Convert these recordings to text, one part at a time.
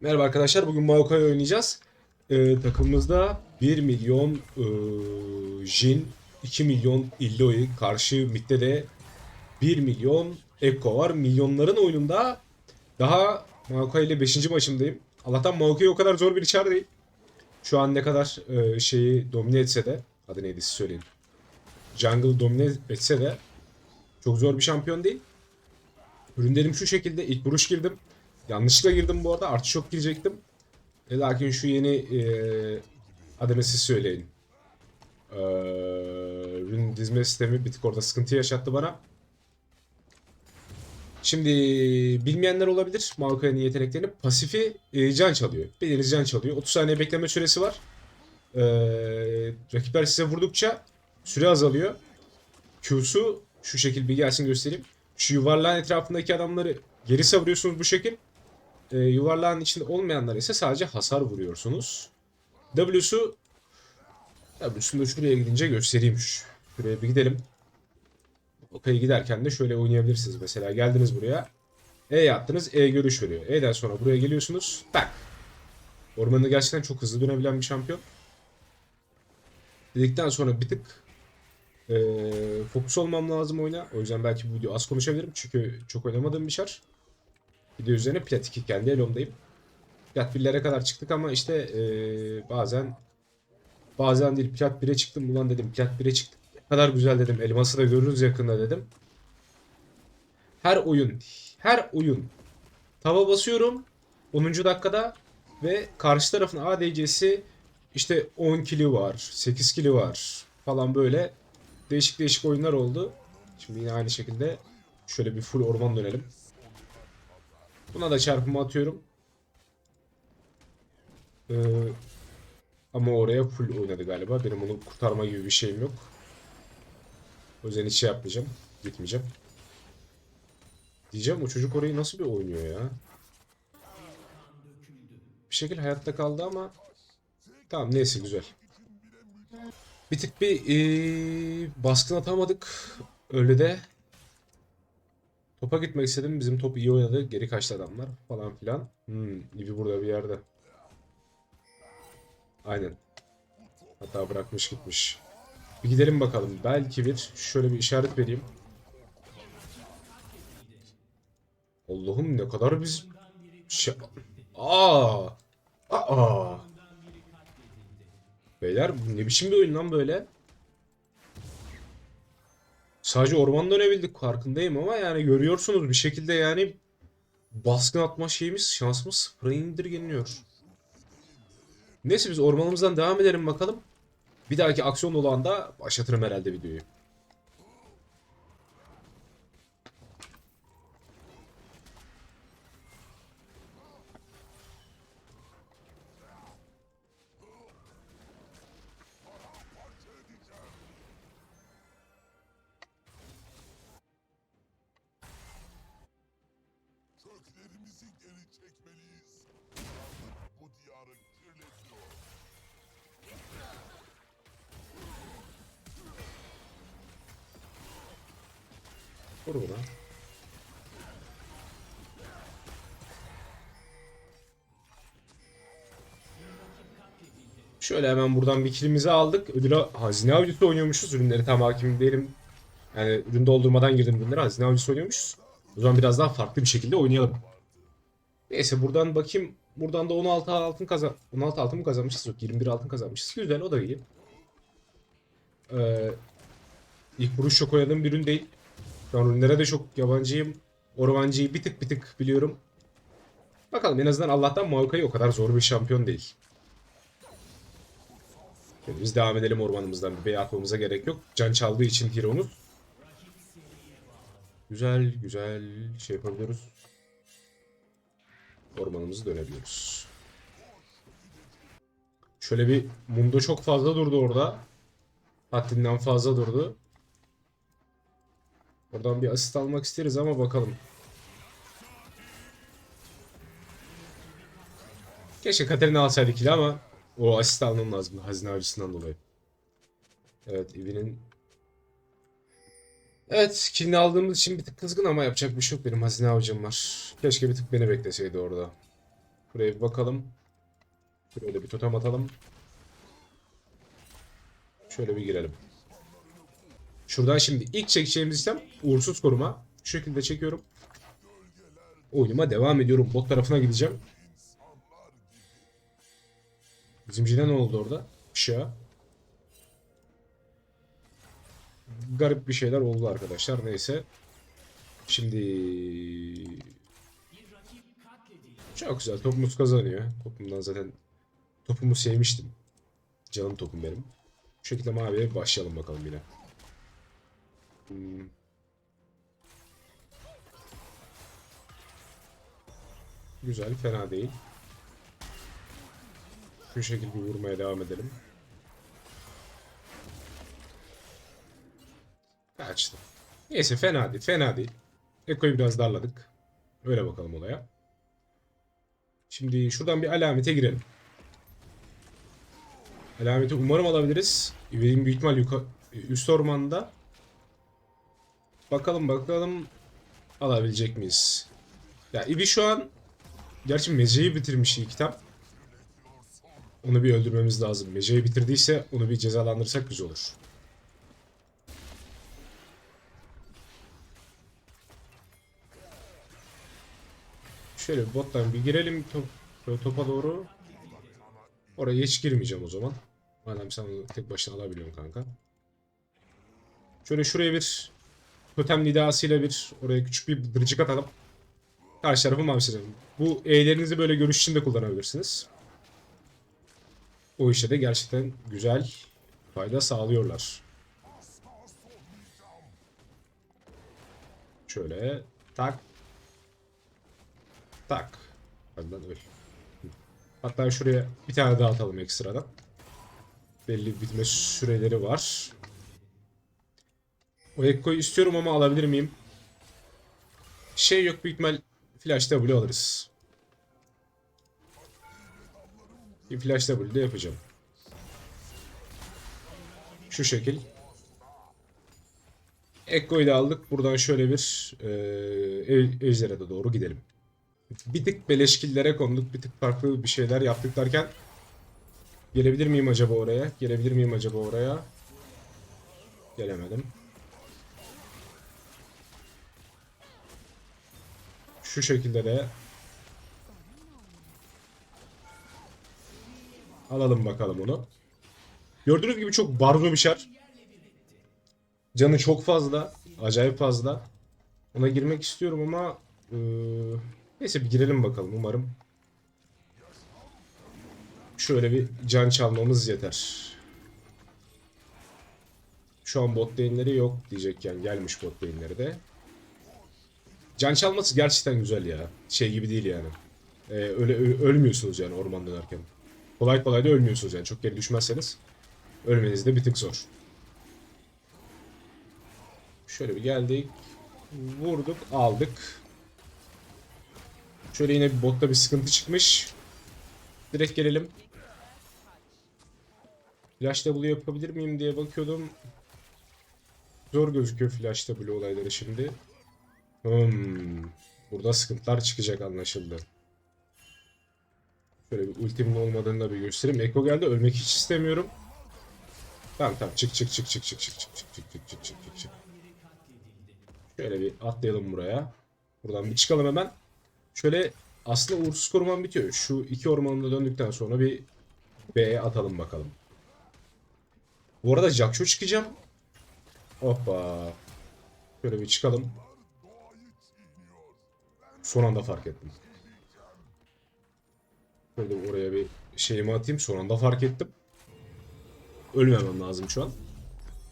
Merhaba arkadaşlar. Bugün Maokai oynayacağız. Ee, takımımızda 1 milyon e, Jin, 2 milyon Illoi, karşı midde de 1 milyon Ekko var. Milyonların oyununda daha Maokai ile 5. maçımdayım. Allah'tan Maokai o kadar zor bir içer değil. Şu an ne kadar e, şeyi domine etse de, adı neydi siz söyleyin. Jungle domine etse de çok zor bir şampiyon değil. Ürünlerim şu şekilde. ilk vuruş girdim. Yanlışlıkla girdim bu arada. Artı çok girecektim. E, lakin şu yeni e, adını siz söyleyin. E, ürün dizme sistemi bir tık orada sıkıntı yaşattı bana. Şimdi bilmeyenler olabilir Maokai'nin yeteneklerini. Pasifi e, can çalıyor. Bildiğiniz can çalıyor. 30 saniye bekleme süresi var. E, rakipler size vurdukça süre azalıyor. Q'su şu şekil bir gelsin göstereyim. Şu yuvarlağın etrafındaki adamları geri savuruyorsunuz bu şekil. E, yuvarlağın içinde olmayanlar ise sadece hasar vuruyorsunuz. W'su W'sunu da şuraya gidince göstereyim. Şuraya bir gidelim. Okey giderken de şöyle oynayabilirsiniz. Mesela geldiniz buraya. E yaptınız. E görüş veriyor. E'den sonra buraya geliyorsunuz. Tak. Ormanı gerçekten çok hızlı dönebilen bir şampiyon. Dedikten sonra bir tık e, fokus olmam lazım oyuna. O yüzden belki bu video az konuşabilirim. Çünkü çok oynamadığım bir şar. Video üzerine plat 2 kendi elomdayım. Plat 1'lere kadar çıktık ama işte e, bazen bazen değil plat 1'e çıktım. Ulan dedim plat 1'e çıktık. Ne kadar güzel dedim. Elması da görürüz yakında dedim. Her oyun her oyun tava basıyorum 10. dakikada ve karşı tarafın ADC'si işte 10 kili var, 8 kili var falan böyle değişik değişik oyunlar oldu. Şimdi yine aynı şekilde şöyle bir full orman dönelim. Buna da çarpımı atıyorum. Ee, ama oraya full oynadı galiba. Benim onu kurtarma gibi bir şeyim yok. O yüzden hiç şey yapmayacağım. Gitmeyeceğim. Diyeceğim o çocuk orayı nasıl bir oynuyor ya? Bir şekilde hayatta kaldı ama tamam neyse güzel. Bir tık bir ee, baskın atamadık. Öyle de Topa gitmek istedim. Bizim top iyi oynadı. Geri kaçtı adamlar falan filan. Hmm, Ivi burada bir yerde. Aynen. Hatta bırakmış gitmiş. Bir gidelim bakalım. Belki bir şöyle bir işaret vereyim. Allah'ım ne kadar biz şey... Aa! Aa! Beyler ne biçim bir oyun lan böyle? Sadece orman dönebildik farkındayım ama yani görüyorsunuz bir şekilde yani baskın atma şeyimiz şansımız sıfıra indirgeniyor. Neyse biz ormanımızdan devam edelim bakalım. Bir dahaki aksiyon olan da başlatırım herhalde videoyu. Vur buna. Şöyle hemen buradan bir kilimizi aldık. Ödülü hazine avcısı oynuyormuşuz. Ürünleri tam hakim değilim. Yani ürün doldurmadan girdim ürünlere. Hazine avcısı oynuyormuşuz. O zaman biraz daha farklı bir şekilde oynayalım. Neyse buradan bakayım. Buradan da 16 altın kazan 16 altın mı kazanmışız? Yok 21 altın kazanmışız. Güzel o da iyi. Ee, ilk vuruş çok oynadığım bir ürün değil. Ürünlere de çok yabancıyım. Ormancıyı bir tık bir tık biliyorum. Bakalım en azından Allah'tan Maokai o kadar zor bir şampiyon değil. Şöyle biz devam edelim ormanımızdan. Bir bey atmamıza gerek yok. Can çaldığı için Hero'muz. Güzel güzel şey yapabiliyoruz. Ormanımızı dönebiliyoruz. Şöyle bir Mundo çok fazla durdu orada. Haddinden fazla durdu. Oradan bir asist almak isteriz ama bakalım. Keşke Katerina alsaydık ile ama o asist almam lazım hazine avcısından dolayı. Evet Evi'nin Evet kilini aldığımız için bir tık kızgın ama yapacak bir şey yok benim hazine avcım var. Keşke bir tık beni bekleseydi orada. Buraya bir bakalım. Da bir totem atalım. Şöyle bir girelim. Şuradan şimdi ilk çekeceğimiz işlem uğursuz koruma. Şu şekilde çekiyorum. Oyunuma devam ediyorum. Bot tarafına gideceğim. Bizimcine ne oldu orada? Işığa. Garip bir şeyler oldu arkadaşlar. Neyse. Şimdi çok güzel. Topumuz kazanıyor. Topumdan zaten topumu sevmiştim. Canım topum benim. Bu şekilde maviye başlayalım bakalım yine. Hmm. Güzel, fena değil. Şu şekilde vurmaya devam edelim. Kaçtı. Neyse fena değil, fena değil. Eko'yu biraz darladık. Öyle bakalım olaya. Şimdi şuradan bir alamete girelim. Alameti umarım alabiliriz. Benim büyük ihtimal yuka- üst ormanda. Bakalım bakalım alabilecek miyiz? Ya İbi şu an gerçi Mece'yi bitirmiş iyi kitap. Onu bir öldürmemiz lazım. Mece'yi bitirdiyse onu bir cezalandırırsak güzel olur. Şöyle bottan bir girelim top, topa doğru. Oraya hiç girmeyeceğim o zaman. Madem sen onu tek başına alabiliyorsun kanka. Şöyle şuraya bir totem nidasıyla bir oraya küçük bir dırcık atalım. Karşı tarafı mavsilelim. Bu E'lerinizi böyle görüş için de kullanabilirsiniz. O işte de gerçekten güzel fayda sağlıyorlar. Şöyle tak tak. Hatta şuraya bir tane daha atalım ekstradan. Belli bitme süreleri var. O Ekko'yu istiyorum ama alabilir miyim? Şey yok büyük ihtimal Flash W alırız. Bir Flash W de yapacağım. Şu şekil. Ekko'yu da aldık. Buradan şöyle bir e, ejderha da doğru gidelim. Bir tık beleşkillere konduk. Bir tık farklı bir şeyler yaptık derken Gelebilir miyim acaba oraya? Gelebilir miyim acaba oraya? Gelemedim. Şu şekilde de alalım bakalım onu. Gördüğünüz gibi çok barzo bir şar. Canı çok fazla. Acayip fazla. Ona girmek istiyorum ama eee, neyse bir girelim bakalım umarım. Şöyle bir can çalmamız yeter. Şu an bot lane'leri yok diyecekken gelmiş bot lane'leri de. Can çalması gerçekten güzel ya. Şey gibi değil yani. Ee, öyle ölmüyorsunuz yani orman dönerken. Kolay kolay da ölmüyorsunuz yani. Çok geri düşmezseniz ölmeniz de bir tık zor. Şöyle bir geldik. Vurduk, aldık. Şöyle yine bir botta bir sıkıntı çıkmış. Direkt gelelim. Flash W yapabilir miyim diye bakıyordum. Zor gözüküyor Flash W olayları şimdi. Hmm. Burada sıkıntılar çıkacak anlaşıldı. Şöyle bir ultimin olmadığını da bir göstereyim. Eko geldi. Ölmek hiç istemiyorum. Tamam tamam. Çık çık çık çık çık çık çık çık çık çık çık çık çık çık. Şöyle bir atlayalım buraya. Buradan bir çıkalım hemen. Şöyle aslında uğursuz korumam bitiyor. Şu iki ormanına döndükten sonra bir B'ye atalım bakalım. Bu arada Jackcho çıkacağım. Hoppa. Şöyle bir çıkalım. Son anda fark ettim. Şöyle oraya bir şeyimi atayım. Son anda fark ettim. Ölmemem lazım şu an.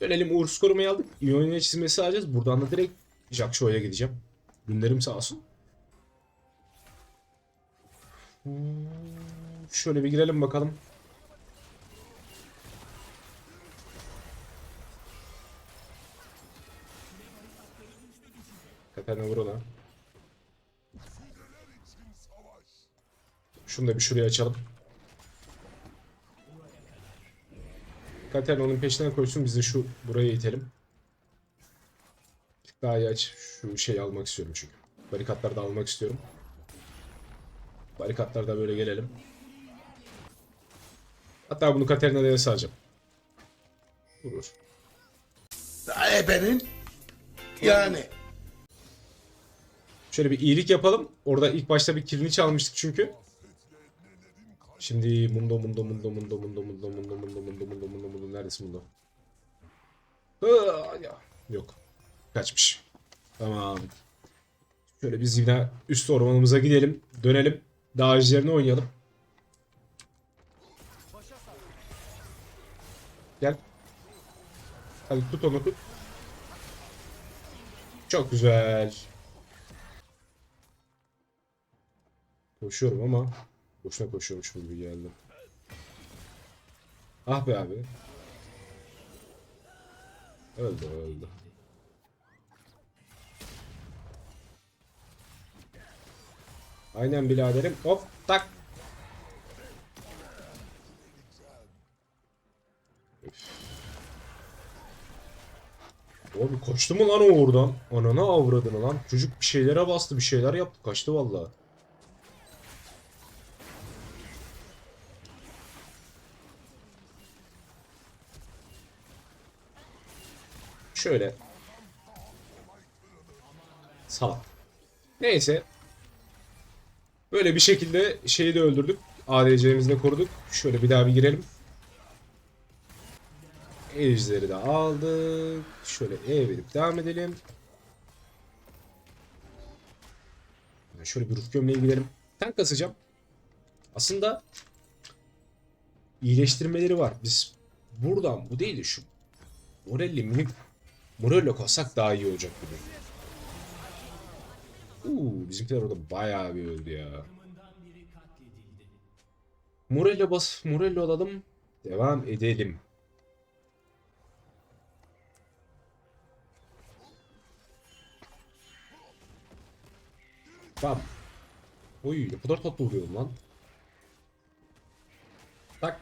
Dönelim uğursuz korumayı aldık. İyonya çizmesi alacağız. Buradan da direkt Jackcho'ya gideceğim. Günlerim sağ olsun. Şöyle bir girelim bakalım. Şunu da bir şuraya açalım. Katarina onun peşinden koysun biz de şu buraya itelim. Daha iyi aç. Şu şeyi almak istiyorum çünkü. Barikatları da almak istiyorum. Barikatlarda böyle gelelim. Hatta bunu Katerina'ya saracağım. Vurur. Ebenin yani. Şöyle bir iyilik yapalım. Orada ilk başta bir kilini çalmıştık çünkü. Şimdi mundo mundo mundo mundo mundo mundo mundo mundo mundo mundo mundo mundo neredesin mundo? Yok. Kaçmış. Tamam. Şöyle biz yine üst ormanımıza gidelim. Dönelim. Dağ ejderini oynayalım. Gel. Hadi tut onu tut. Çok güzel. Koşuyorum ama boşuna koşuyormuş gibi geldi. Ah be abi. Öldü öldü. Aynen biraderim. Hop tak. Abi kaçtı mı lan o oradan? Anana avradını lan. Çocuk bir şeylere bastı bir şeyler yaptı. Kaçtı vallahi. Şöyle. Salak. Neyse. Böyle bir şekilde şeyi de öldürdük. ADC'mizi de koruduk. Şöyle bir daha bir girelim. Ejderi de aldık. Şöyle E verip devam edelim. Şöyle bir ruh gömleğe gidelim. Tank kasacağım. Aslında iyileştirmeleri var. Biz buradan bu değil de şu Morelli minik Morello kalsak daha iyi olacak gibi. Uuu bizimkiler orada bayağı bir öldü ya. Morello bas Morello alalım. Devam edelim. Bam. Oy ne kadar tatlı oluyorum lan. Tak.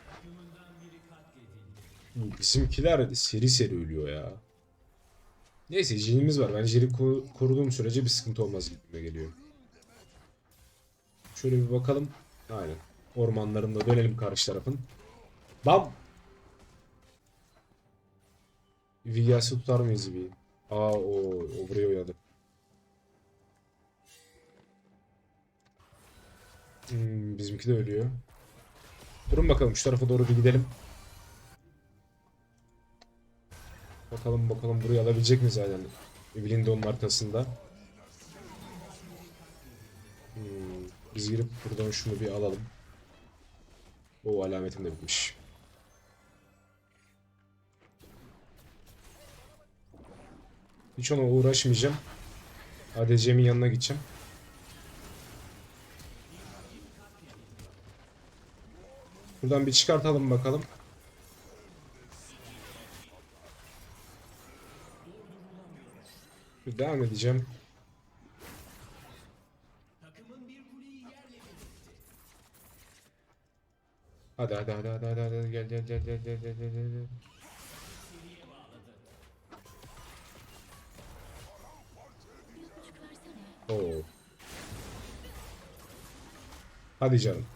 Bizimkiler de seri seri ölüyor ya. Neyse jinimiz var. Ben jini ko- koruduğum sürece bir sıkıntı olmaz gibime geliyor. Şöyle bir bakalım. Aynen. Ormanlarında dönelim karşı tarafın. Bam! Vigyas'ı tutar mıyız bir? Aa o, o buraya oynadı. Hmm, bizimki de ölüyor. Durun bakalım şu tarafa doğru bir gidelim. Bakalım bakalım burayı alabilecek miyiz zaten? Evelyn onun arkasında. Hmm, biz girip buradan şunu bir alalım. O alametim de bitmiş. Hiç ona uğraşmayacağım. ADC'min yanına gideceğim. Buradan bir çıkartalım bakalım. Bir devam edeceğim. Hadi hadi hadi hadi hadi hadi gel gel gel gel gel gel gel gel. Oo. Hadi canım.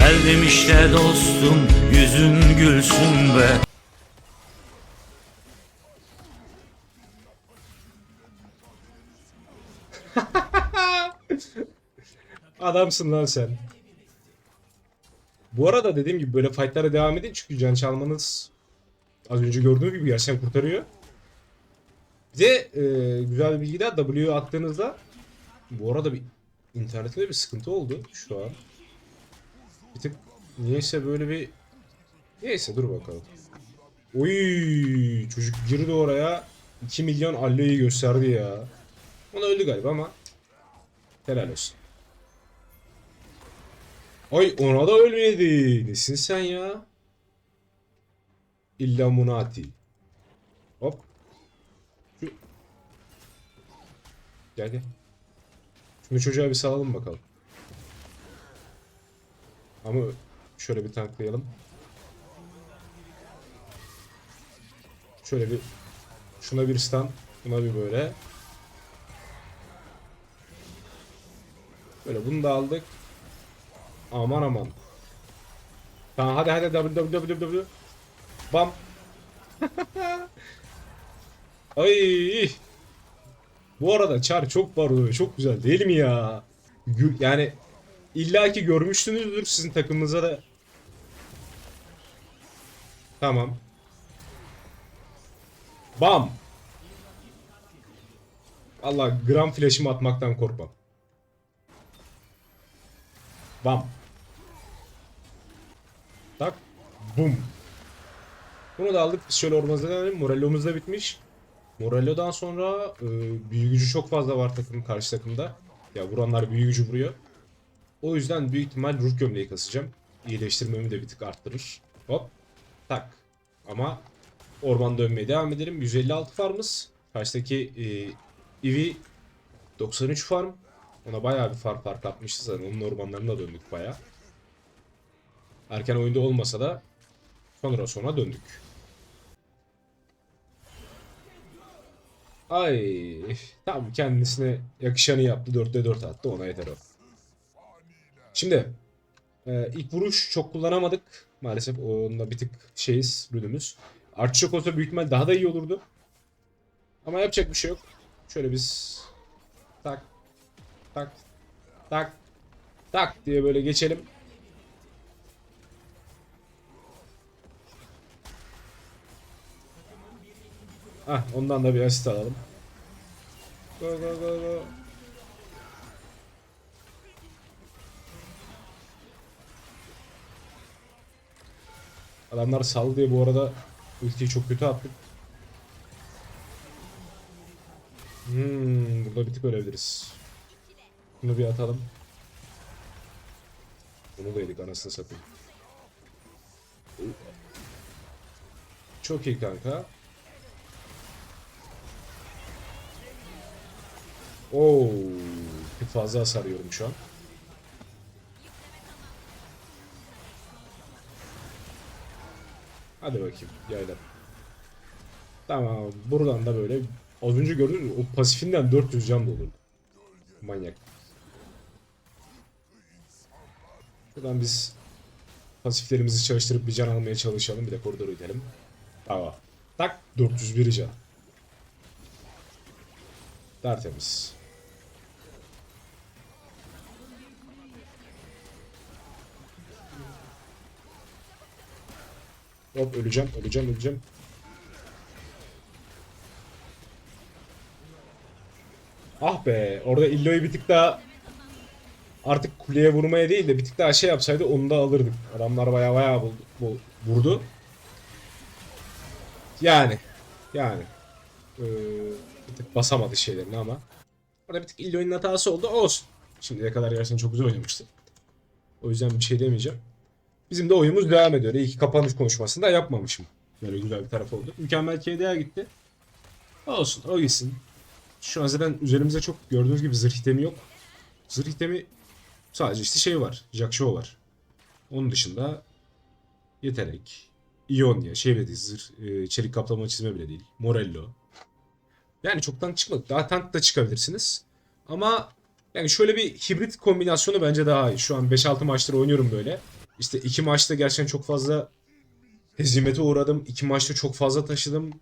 Geldim işte dostum yüzün gülsün be Adamsın lan sen. Bu arada dediğim gibi böyle fightlara devam edin çünkü can çalmanız az önce gördüğünüz gibi gerçekten kurtarıyor. Bir de e, güzel bir bilgi daha W attığınızda bu arada bir internette bir sıkıntı oldu şu an. Bir tık niyeyse böyle bir neyse dur bakalım. Oy çocuk girdi oraya 2 milyon alloyu gösterdi ya. Ona öldü galiba ama helal olsun. Ay ona da ölmedi. Nesin sen ya? Illuminati. Hop. Şu... Gel gel. Şunu çocuğa bir salalım bakalım. Ama şöyle bir tanklayalım. Şöyle bir şuna bir stun, buna bir böyle. Böyle bunu da aldık. Aman aman. Tamam hadi hadi W W W W. Bam. Ay. Bu arada çar çok var oluyor. Çok güzel değil mi ya? Yani illaki görmüşsünüzdür sizin takımınıza da. Tamam. Bam. Allah gram flash'ımı atmaktan korkmam. Bam. Bum. Bunu da aldık. Biz şöyle ormanıza dönelim. Morello'muz da bitmiş. Morello'dan sonra e, büyü gücü çok fazla var takımın karşı takımda. Ya vuranlar büyü gücü vuruyor. O yüzden büyük ihtimal ruh gömleği kasacağım. İyileştirmemi de bir tık arttırır. Hop. Tak. Ama orman dönmeye devam edelim. 156 farmız. Karşıdaki e, Eevee 93 farm. Ona bayağı bir farm fark atmıştı zaten. Onun ormanlarına döndük bayağı. Erken oyunda olmasa da sonra sonra döndük. Ay tam kendisine yakışanı yaptı. 4'te 4 attı. Ona yeter o. Şimdi e, ilk vuruş çok kullanamadık. Maalesef onda bir tık şeyiz rünümüz. Artçı olsa büyük ihtimal daha da iyi olurdu. Ama yapacak bir şey yok. Şöyle biz tak tak tak tak diye böyle geçelim. Ah ondan da bir asist alalım. Go go go go. Adamlar saldı diye bu arada ultiyi çok kötü attık. Hmm, burada bir tık ölebiliriz. Bunu bir atalım. Bunu da yedik anasını satayım. Çok iyi kanka. Oo, bir fazla hasar yiyorum şu an. Hadi bakayım yayla. Tamam buradan da böyle az önce gördünüz mü? O pasifinden 400 can dolurdu. Manyak. Buradan biz pasiflerimizi çalıştırıp bir can almaya çalışalım. Bir de koridoru gidelim. Tamam. Tak 401 can. Tertemiz. Hop öleceğim, öleceğim, öleceğim. Ah be, orada Illo'yu bir tık daha artık kuleye vurmaya değil de bir tık daha şey yapsaydı onu da alırdık. Adamlar baya baya vurdu. Yani, yani. Ee, bir tık basamadı şeylerini ama. Orada bir tık Illo'nun hatası oldu. Olsun. Şimdiye kadar gerçekten çok güzel oynamıştı. O yüzden bir şey demeyeceğim. Bizim de oyunumuz devam ediyor. İyi ki kapanış konuşmasında yapmamışım. Böyle güzel bir taraf oldu. Mükemmel KDA gitti. Olsun o gitsin. Şu an zaten üzerimize çok gördüğünüz gibi zırh itemi yok. Zırh itemi sadece işte şey var. Jack Show var. Onun dışında yetenek, Ionia, şey bile değil, zırh, e, çelik kaplama çizme bile değil. Morello. Yani çok tank çıkmadı. Daha tank da çıkabilirsiniz. Ama yani şöyle bir hibrit kombinasyonu bence daha iyi. Şu an 5-6 maçtır oynuyorum böyle. İşte iki maçta gerçekten çok fazla hezimete uğradım. İki maçta çok fazla taşıdım.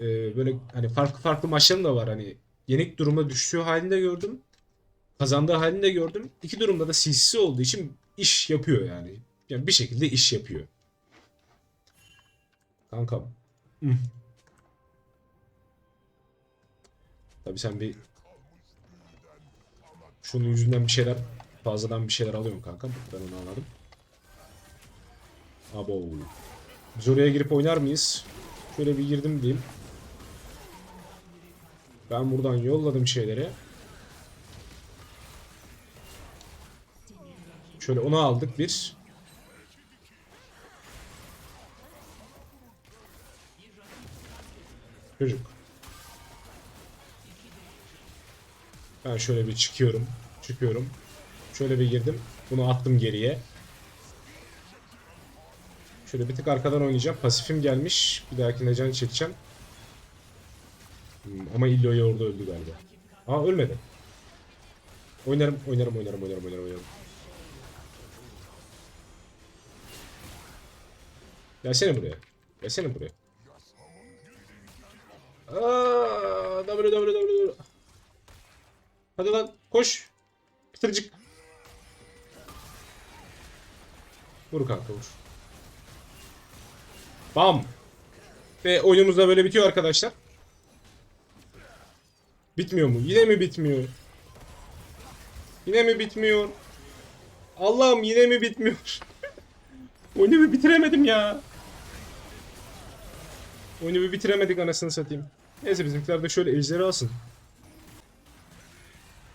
Ee, böyle hani farklı farklı maçlarım da var. Hani yenik duruma düştüğü halinde gördüm. Kazandığı halinde gördüm. İki durumda da CC'si olduğu için iş yapıyor yani. Yani bir şekilde iş yapıyor. Kankam. Hı. Tabii sen bir şunun yüzünden bir şeyler fazladan bir şeyler alıyorum kanka. Ben onu anladım. Abo. Biz oraya girip oynar mıyız? Şöyle bir girdim diyeyim. Ben buradan yolladım şeyleri. Şöyle onu aldık bir. Çocuk. Ben şöyle bir çıkıyorum. Çıkıyorum. Şöyle bir girdim. Bunu attım geriye. Şöyle bir tık arkadan oynayacağım. Pasifim gelmiş. Bir dahakine can çekeceğim. Hmm, ama Illo'ya orada öldü galiba. Aa ölmedi. Oynarım, oynarım, oynarım, oynarım, oynarım, oynarım. Gelsene buraya. Gelsene buraya. Aa, W, W, W, Hadi lan, koş. Bitiricik. Vur kanka vur. Bam. Ve oyunumuz da böyle bitiyor arkadaşlar. Bitmiyor mu? Yine mi bitmiyor? Yine mi bitmiyor? Allah'ım yine mi bitmiyor? Oyunu bir bitiremedim ya. Oyunu bir bitiremedik anasını satayım. Neyse bizimkiler de şöyle ejderi alsın.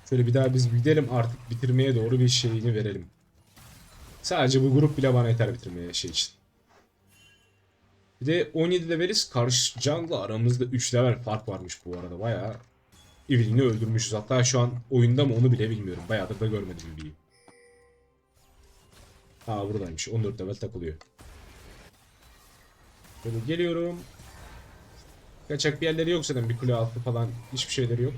Şöyle bir daha biz gidelim artık bitirmeye doğru bir şeyini verelim. Sadece bu grup bile bana yeter bitirmeye şey için. Bir de 17 leveliz. Karşı Jungle'la aramızda 3 level fark varmış bu arada. Bayağı Evelyn'i öldürmüşüz. Hatta şu an oyunda mı onu bile bilmiyorum. Bayağıdır da görmedim Evelyn'i. Aa buradaymış. 14 level takılıyor. Böyle geliyorum. Kaçak bir yerleri yok zaten. Bir kule altı falan. Hiçbir şeyleri yok.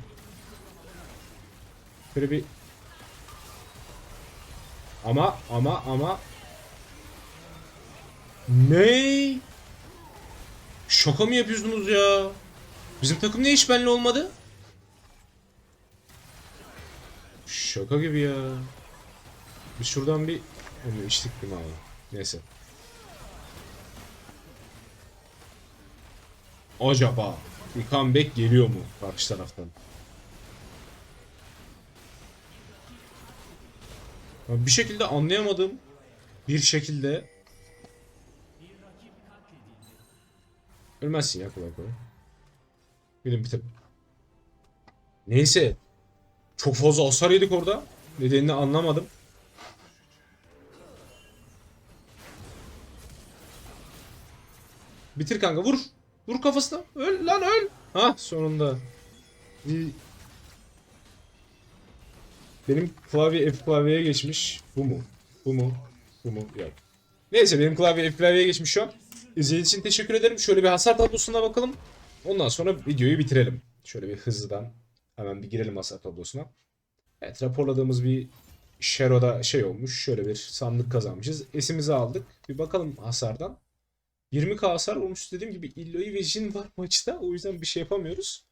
Böyle bir... Ama ama ama... Ne? Şaka mı yapıyorsunuz ya? Bizim takım ne iş benimle olmadı? Şaka gibi ya. Biz şuradan bir... Onu içtik mi abi? Neyse. Acaba bir comeback geliyor mu karşı taraftan? Bir şekilde anlayamadığım bir şekilde Ölmezsin ya kolay kolay. Benim bir. Neyse. Çok fazla hasar yedik orada. Nedenini anlamadım. Bitir kanka vur. Vur kafasına. Öl lan öl. Ha sonunda. Benim klavye F klavyeye geçmiş. Bu mu? Bu mu? Bu mu? Yok. Neyse benim klavye F klavyeye geçmiş şu an. İzlediğiniz için teşekkür ederim. Şöyle bir hasar tablosuna bakalım. Ondan sonra videoyu bitirelim. Şöyle bir hızlıdan hemen bir girelim hasar tablosuna. Evet raporladığımız bir Shero'da şey olmuş. Şöyle bir sandık kazanmışız. Esimizi aldık. Bir bakalım hasardan. 20k hasar olmuş dediğim gibi Illoi ve Jin var maçta. O yüzden bir şey yapamıyoruz.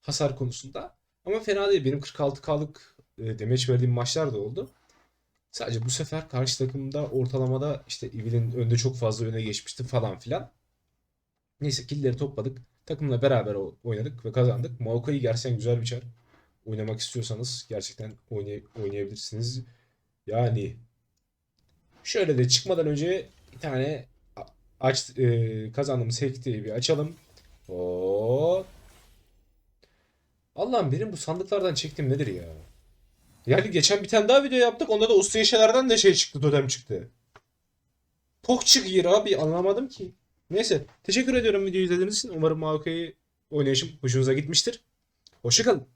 Hasar konusunda. Ama fena değil. Benim 46k'lık e, damage verdiğim maçlar da oldu. Sadece bu sefer karşı takımda ortalamada işte Evil'in önde çok fazla öne geçmişti falan filan. Neyse killleri topladık. Takımla beraber oynadık ve kazandık. Maokai gerçekten güzel bir çar. Oynamak istiyorsanız gerçekten oynay- oynayabilirsiniz. Yani şöyle de çıkmadan önce bir tane aç e, kazandığımız hack'teyi bir açalım. Oo. Allah'ım benim bu sandıklardan çektiğim nedir ya? Yani geçen bir tane daha video yaptık. Onda da usta şeylerden de şey çıktı, totem çıktı. Tok çıkıyor abi anlamadım ki. Neyse teşekkür ediyorum videoyu izlediğiniz için. Umarım Maokai'yi oynayışım hoşunuza gitmiştir. Hoşçakalın.